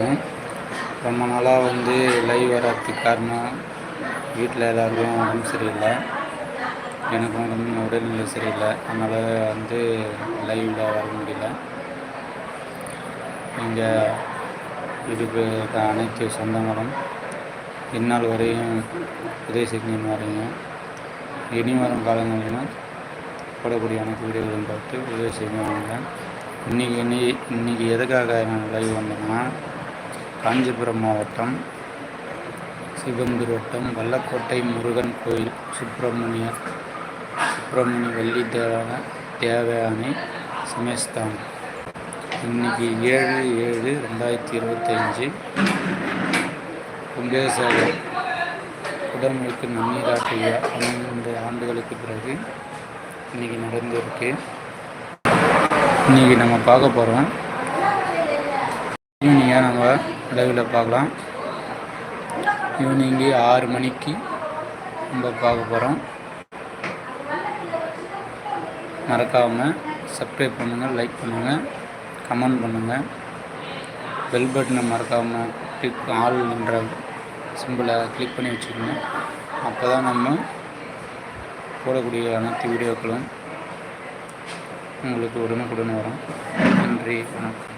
ரொம்ப நாளாக வந்து லைவ் வராதுக்கு காரணம் வீட்டில் எல்லாருக்கும் உடம்பு சரியில்லை. எனக்கும் உடம்பு உடல்நிலை சரியில்லை. அதனால் வந்து லைவில் வர முடியல. இங்கே இதுக்கு அனைத்து சொந்தங்களும் இந்நாள் வரையும் உதவி செஞ்சுன்னு வரீங்க இனி வரும் காலங்களிலும் போடக்கூடிய அனைத்து வீடியோகளும் பார்த்து உதவி செய்வாங்க இன்றைக்கி இன்னைக்கு இன்றைக்கி எதுக்காக நான் லைவ் வந்தேன்னா காஞ்சிபுரம் மாவட்டம் சிவந்தூர் வட்டம் வல்லக்கோட்டை முருகன் கோயில் சுப்பிரமணிய சுப்பிரமணிய வள்ளி தேவான தேவயானை சமஸ்தானம். இன்னைக்கு ஏழு ஏழு ரெண்டாயிரத்தி இருபத்தஞ்சி கும்பேசாகர் உடம்புக்கு நன்னீராட்டிய பன்னெண்டு ஆண்டுகளுக்கு பிறகு இன்றைக்கி நடந்திருக்கு. இன்றைக்கி நம்ம பார்க்க போகிறோம் ஈவினிங்காக நம்ம லைவில் பார்க்கலாம். ஈவினிங்கு ஆறு மணிக்கு நம்ம பார்க்க போகிறோம் மறக்காமல் சப்ஸ்கிரைப் பண்ணுங்கள் லைக் பண்ணுங்கள் கமெண்ட் பண்ணுங்கள் பெல் பட்டனை மறக்காமல் கிளிக் ஆள்ன்ற சிம்பிளை கிளிக் பண்ணி வச்சுக்கணும் அப்போ தான் நம்ம போடக்கூடிய அனைத்து வீடியோக்களும் உங்களுக்கு உடனுக்குடன் வரும். நன்றி வணக்கம்.